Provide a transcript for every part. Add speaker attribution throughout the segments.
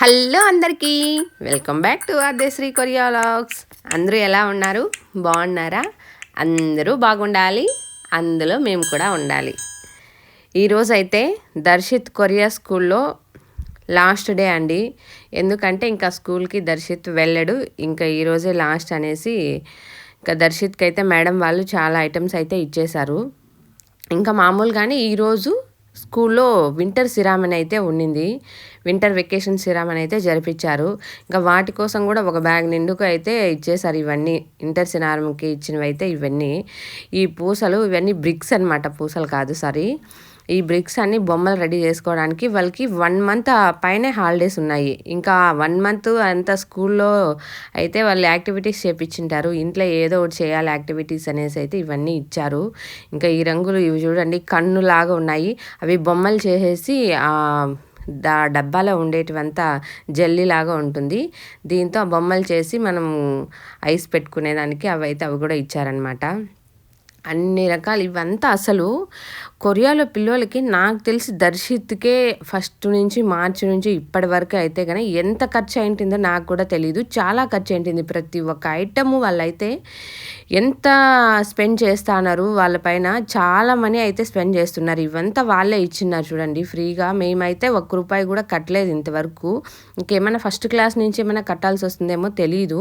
Speaker 1: Hello అందరికీ. Welcome back to Adeshree Korea vlogs అందరూ ఎలా ఉన్నారు? బాగున్నారా? అందరూ బాగుండాలి. అందులో మేము కూడా ఉండాలి. ఈరోజు అయితే దర్శిత్ కొరియా స్కూల్లో లాస్ట్ డే అండి. ఎందుకంటే ఇంకా స్కూల్కి దర్శిత్ వెళ్ళడు. ఇంకా ఈరోజే లాస్ట్ అనేసి ఇంకా దర్శిత్కి అయితే మేడం వాళ్ళు చాలా ఐటమ్స్ అయితే ఇచ్చేశారు. ఇంకా మామూలుగానే ఈరోజు స్కూల్లో వింటర్ సిరామన్ అయితే ఉండింది వింటర్ వెకేషన్ సిరామన్ అయితే జరిపించారు ఇంకా వాటి కోసం కూడా ఒక బ్యాగ్ నిండుకు అయితే ఇచ్చేసారు ఇవన్నీ. ఇంటర్ సిరామంకి ఇచ్చినవి అయితే ఇవన్నీ. ఈ పూసలు ఇవన్నీ బ్రిక్స్ అన్నమాట. పూసలు కాదు సారీ. ఈ బ్రిక్స్ అన్ని బొమ్మలు రెడీ చేసుకోవడానికి వాళ్ళకి వన్ మంత్ పైనే హాలిడేస్ ఉన్నాయి. ఇంకా వన్ మంత్ అంతా స్కూల్లో అయితే వాళ్ళు యాక్టివిటీస్ చేపించింటారు. ఇంట్లో ఏదో ఒకటి చేయాలి యాక్టివిటీస్ అనేసి అయితే ఇవన్నీ ఇచ్చారు. ఇంకా ఈ రంగులు ఇవి చూడండి కన్నులాగా ఉన్నాయి. అవి బొమ్మలు చేసేసి ఆ దా డబ్బాలో ఉండేటివంతా జల్లీలాగా ఉంటుంది. దీంతో ఆ బొమ్మలు చేసి మనం ఐస్ పెట్టుకునేదానికి అవి అయితే అవి కూడా ఇచ్చారనమాట అన్ని రకాలు ఇవంతా అసలు కొరియాలో పిల్లలకి నాకు తెలిసి దర్శిత్కే ఫస్ట్ నుంచి మార్చి నుంచి ఇప్పటి వరకు అయితే కానీ ఎంత ఖర్చు అయింటుందో నాకు కూడా తెలియదు చాలా ఖర్చు అయింటుంది ప్రతి ఒక్క ఐటమ్ వాళ్ళైతే ఎంత స్పెండ్ చేస్తున్నారు వాళ్ళపైన చాలా మనీ అయితే స్పెండ్ చేస్తున్నారు. ఇవంతా వాళ్ళే ఇచ్చిన్నారు చూడండి ఫ్రీగా. మేమైతే ఒక్క రూపాయి కూడా కట్టలేదు ఇంతవరకు. ఇంకేమైనా ఫస్ట్ క్లాస్ నుంచి ఏమైనా కట్టాల్సి వస్తుందేమో తెలీదు.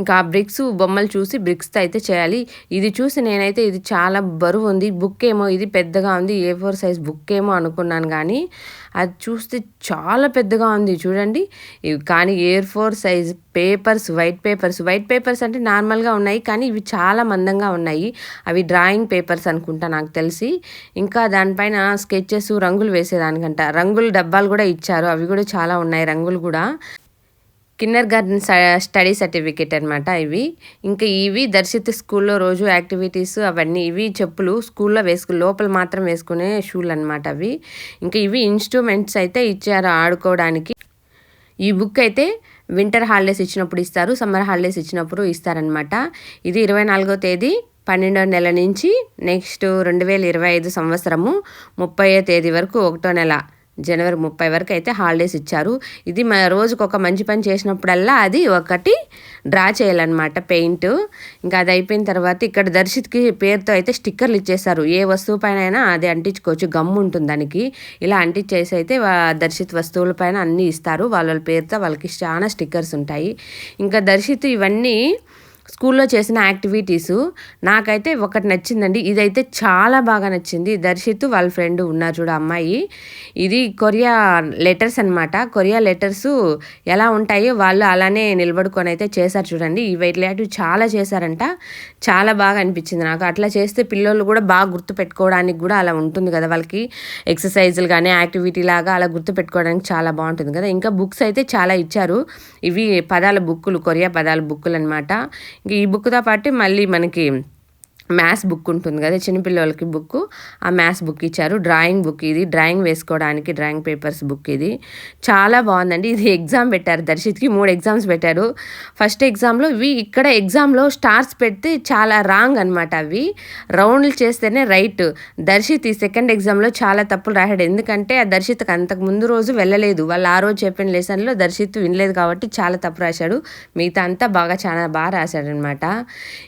Speaker 1: ఇంకా ఆ బ్రిక్స్ బొమ్మలు చూసి బ్రిక్స్తో అయితే చేయాలి. ఇది చూసి నేనైతే ఇది చాలా బరువు ఉంది. బుక్ ఏమో ఇది పెద్దగా ఉంది. ఏ ఫోర్ సైజ్ బుక్ ఏమో అనుకున్నాను కానీ అది చూస్తే చాలా పెద్దగా ఉంది చూడండి. కానీ A four size papers white papers white papers అంటే నార్మల్గా ఉన్నాయి కానీ ఇవి చాలా మందంగా ఉన్నాయి. అవి డ్రాయింగ్ పేపర్స్ అనుకుంటా నాకు తెలిసి. ఇంకా దానిపైన స్కెచెస్ రంగులు వేసేదానికంట. రంగుల డబ్బాలు కూడా ఇచ్చారు. అవి కూడా చాలా ఉన్నాయి రంగులు కూడా. కిన్నర్ గార్డెన్ స్టడీ సర్టిఫికేట్ అనమాట ఇవి. ఇంకా ఇవి దర్శిత స్కూల్లో రోజు యాక్టివిటీస్ అవన్నీ ఇవి చెప్పులు స్కూల్లో వేసుకు లోపల మాత్రం వేసుకునే షూలు అనమాట అవి. ఇంకా ఇవి ఇన్స్ట్రుమెంట్స్ అయితే ఇచ్చారు ఆడుకోవడానికి. ఈ బుక్ అయితే వింటర్ హాలిడేస్ ఇచ్చినప్పుడు ఇస్తారు సమ్మర్ హాలిడేస్ ఇచ్చినప్పుడు ఇస్తారనమాట ఇది ఇరవై నాలుగో తేదీ పన్నెండో నెల నుంచి నెక్స్ట్ రెండు వేల ఇరవై ఐదు సంవత్సరము ముప్పై తేదీ వరకు ఒకటో నెల. జనవరి ముప్పై వరకు అయితే హాలిడేస్ ఇచ్చారు. ఇది మన రోజుకు ఒక మంచి పని చేసినప్పుడల్లా అది ఒకటి డ్రా చేయాలన్నమాట పెయింట్. ఇంకా అది అయిపోయిన తర్వాత ఇక్కడ దర్శిత్కి పేరుతో అయితే స్టిక్కర్లు ఇచ్చేస్తారు ఏ వస్తువు పైన అయినా అది అంటించుకోవచ్చు గమ్ము ఉంటుంది దానికి. ఇలా అంటించేసి అయితే దర్శిత్ వస్తువుల పైన అన్నీ ఇస్తారు. వాళ్ళ పేరుతో వాళ్ళకి చాలా స్టిక్కర్స్ ఉంటాయి. ఇంకా దర్శిత్ ఇవన్నీ స్కూల్లో చేసిన యాక్టివిటీస్ నాకైతే ఒకటి నచ్చిందండి. ఇదైతే చాలా బాగా నచ్చింది. దర్శిత్ వాళ్ళ ఫ్రెండ్ ఉన్నారు చూడు అమ్మాయి. ఇది కొరియా లెటర్స్ అన్నమాట. కొరియా లెటర్స్ ఎలా ఉంటాయో వాళ్ళు అలానే నిలబడుకొని అయితే చేశారు చూడండి. ఇవి ఇట్లాంటివి చాలా చేశారంట. చాలా బాగా అనిపించింది నాకు. అట్లా చేస్తే పిల్లలు కూడా బాగా గుర్తు పెట్టుకోవడానికి కూడా అలా ఉంటుంది కదా వాళ్ళకి. ఎక్సర్సైజులు కానీ యాక్టివిటీ లాగా అలా గుర్తు పెట్టుకోవడానికి చాలా బాగుంటుంది కదా. ఇంకా బుక్స్ అయితే చాలా ఇచ్చారు. ఇవి పదాల బుక్కులు కొరియా పదాల బుక్కులు అనమాట ఈ బుక్తో పాటు మళ్ళీ మనకి మ్యాథ్స్ బుక్ ఉంటుంది కదా చిన్నపిల్లలకి బుక్ ఆ మ్యాథ్స్ బుక్ ఇచ్చారు. డ్రాయింగ్ బుక్ ఇది. డ్రాయింగ్ వేసుకోవడానికి డ్రాయింగ్ పేపర్స్ బుక్ ఇది. చాలా బాగుందండి. ఇది ఎగ్జామ్ పెట్టారు దర్శిత్కి. మూడు ఎగ్జామ్స్ పెట్టారు. ఫస్ట్ ఎగ్జామ్లో ఇవి ఇక్కడ ఎగ్జామ్లో స్టార్స్ పెడితే చాలా రాంగ్ అనమాట అవి. రౌండ్లు చేస్తేనే రైట్. దర్శిత్ ఈ సెకండ్ ఎగ్జామ్లో చాలా తప్పులు రాశాడు. ఎందుకంటే ఆ దర్శిత్కి అంతకు ముందు రోజు వెళ్ళలేదు. వాళ్ళు ఆ రోజు చెప్పిన లెసన్లో దర్శిత్ వినలేదు కాబట్టి చాలా తప్పు రాశాడు. మిగతా అంతా బాగా చాలా బాగా రాశాడనమాట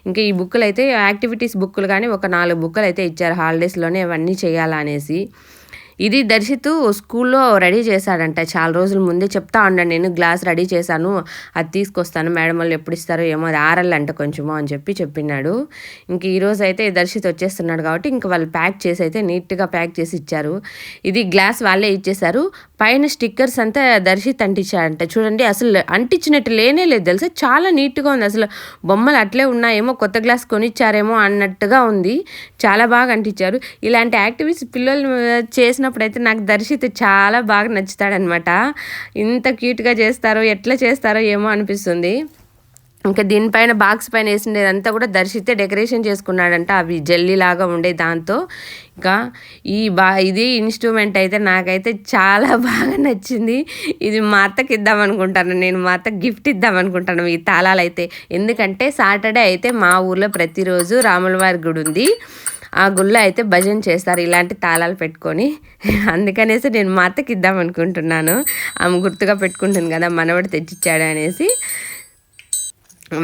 Speaker 1: ఇంకా ఈ బుక్లు అయితే యాక్టివిటీస్ బుక్కులు కానీ ఒక నాలుగు బుక్కులు అయితే ఇచ్చారు హాలిడేస్లోనే అవన్నీ చేయాలనేసి. ఇది దర్శిత్ స్కూల్లో రెడీ చేశాడంట. చాలా రోజుల ముందే చెప్తా ఉన్నాను నేను గ్లాస్ రెడీ చేశాను అది తీసుకొస్తాను మేడం వాళ్ళు ఎప్పుడు ఇస్తారో ఏమో అది ఆరల్లంట కొంచెము అని చెప్పి చెప్పినాడు ఇంక ఈరోజు అయితే దర్శిత్ వచ్చేస్తున్నాడు కాబట్టి ఇంక వాళ్ళు ప్యాక్ చేసి అయితే నీట్గా ప్యాక్ చేసి ఇచ్చారు. ఇది గ్లాస్ వాళ్ళే ఇచ్చేశారు. పైన స్టిక్కర్స్ అంతా దర్శిత్ అంటించాడంట. చూడండి అసలు అంటించినట్టు లేనే లేదు తెలుసా? చాలా నీట్గా ఉంది. అసలు బొమ్మలు అట్లే ఉన్నాయేమో కొత్త గ్లాస్ కొనిచ్చారేమో అన్నట్టుగా ఉంది. చాలా బాగా అంటించారు. ఇలాంటి యాక్టివిటీస్ పిల్లలు చేసిన చూసినప్పుడైతే నాకు దర్శిత్ చాలా బాగా నచ్చుతాడనమాట. ఇంత క్యూట్గా చేస్తారో ఎట్లా చేస్తారో ఏమో అనిపిస్తుంది. ఇంకా దీనిపైన బాక్స్ పైన వేసిండేదంతా కూడా దర్శితే డెకరేషన్ చేసుకున్నాడంట. అవి జెల్లీ లాగా ఉండే దాంతో. ఇంకా ఈ బా ఇది ఇన్స్ట్రుమెంట్ అయితే నాకైతే చాలా బాగా నచ్చింది. ఇది మా అత్తకి ఇద్దాం అనుకుంటాను. నేను మా అత్తకి గిఫ్ట్ ఇద్దాం అనుకుంటాను ఈ తాళాలు అయితే ఎందుకంటే సాటర్డే అయితే మా ఊర్లో ప్రతిరోజు రాములవారి గుడి ఉంది ఆ గుళ్ళో అయితే భజన చేస్తారు ఇలాంటి తాళాలు పెట్టుకొని. అందుకనేసి నేను మా అత్తకి ఇద్దాం అనుకుంటున్నాను. ఆమె గుర్తుగా పెట్టుకుంటుంది కదా మనవడు తెచ్చిచ్చాడు అనేసి.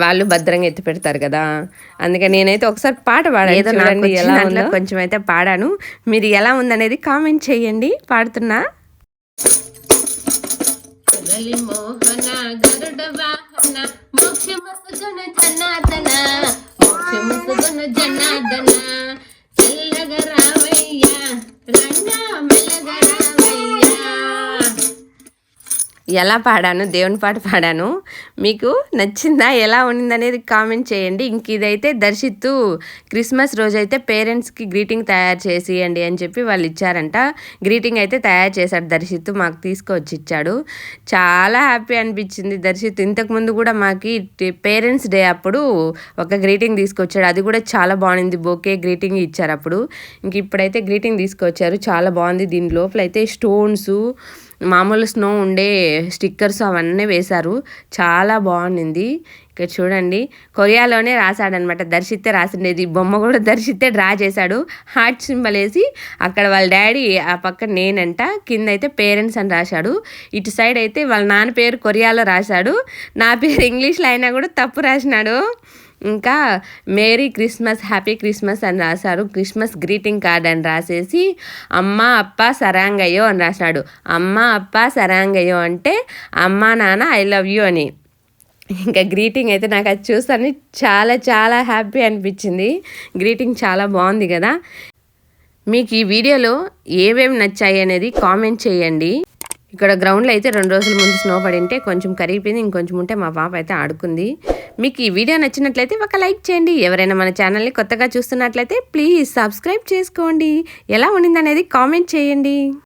Speaker 1: వాళ్ళు భద్రంగా ఎత్తి పెడతారు కదా. అందుకని నేనైతే ఒకసారి పాట పాడాను. చూడండి ఎలా ఉందో. కొంచెం అయితే పాడాను. మీరు ఎలా ఉందనేది కామెంట్ చేయండి. పాడుతున్నా.
Speaker 2: మోహన గరుడ వాహన రంగా
Speaker 1: ఎలా పాడాను దేవుని పాట పాడాను మీకు నచ్చిందా ఎలా ఉండింది అనేది కామెంట్ చేయండి. ఇంక ఇదైతే దర్శిత్తు క్రిస్మస్ రోజు అయితే పేరెంట్స్కి గ్రీటింగ్ తయారు చేసియండి అని చెప్పి వాళ్ళు ఇచ్చారంట. గ్రీటింగ్ అయితే తయారు చేశాడు దర్శిత్తు మాకు తీసుకొచ్చి ఇచ్చాడు. చాలా హ్యాపీ అనిపించింది దర్శిత్ ఇంతకుముందు కూడా మాకి పేరెంట్స్ డే అప్పుడు ఒక గ్రీటింగ్ తీసుకొచ్చాడు. అది కూడా చాలా బాగుంది. బోకే గ్రీటింగ్ ఇచ్చారు అప్పుడు. ఇంక ఇప్పుడైతే గ్రీటింగ్ తీసుకొచ్చారు. చాలా బాగుంది. దీని లోపల అయితే స్టోన్స్ మామూలు స్నో ఉండే స్టిక్కర్స్ అవన్నీ వేశారు. చాలా బాగుండింది. ఇక్కడ చూడండి కొరియాలోనే రాశాడనమాట దర్శిత్తే రాసిండేది. బొమ్మ కూడా దర్శిత్తే డ్రా చేశాడు. హార్ట్ సింబల్ వేసి అక్కడ వాళ్ళ డాడీ ఆ పక్క నేనంట కింద అయితే పేరెంట్స్ అని రాశాడు. ఇటు సైడ్ అయితే వాళ్ళ నాన్న పేరు కొరియాలో రాశాడు. నా పేరు ఇంగ్లీష్లో అయినా కూడా తప్పు రాసినాడు. ఇంకా మేరీ క్రిస్మస్ హ్యాపీ క్రిస్మస్ అని రాశారు. క్రిస్మస్ గ్రీటింగ్ కార్డ్ అని రాసేసి అమ్మ అప్ప సరాంగయ్యో అని రాశాడు. అమ్మ అప్ప సరాంగయ్యో అంటే అమ్మ నాన్న ఐ లవ్ యూ అని. ఇంకా గ్రీటింగ్ అయితే నాకు అది చూస్తాను చాలా చాలా హ్యాపీ అనిపించింది. గ్రీటింగ్ చాలా బాగుంది కదా. మీకు ఈ వీడియోలో ఏమేమి నచ్చాయి అనేది కామెంట్ చేయండి. ఇక్కడ గ్రౌండ్లో అయితే రెండు రోజుల ముందు స్నో పడింటే కొంచెం కరిగిపోయింది ఇంకొంచెం ఉంటే మా పాప అయితే ఆడుకుంది. మీకు ఈ వీడియో నచ్చినట్లయితే ఒక లైక్ చేయండి. ఎవరైనా మన ఛానల్ని కొత్తగా చూస్తున్నట్లయితే ప్లీజ్ సబ్స్క్రైబ్ చేసుకోండి. ఎలా ఉండిందనేది కామెంట్ చేయండి.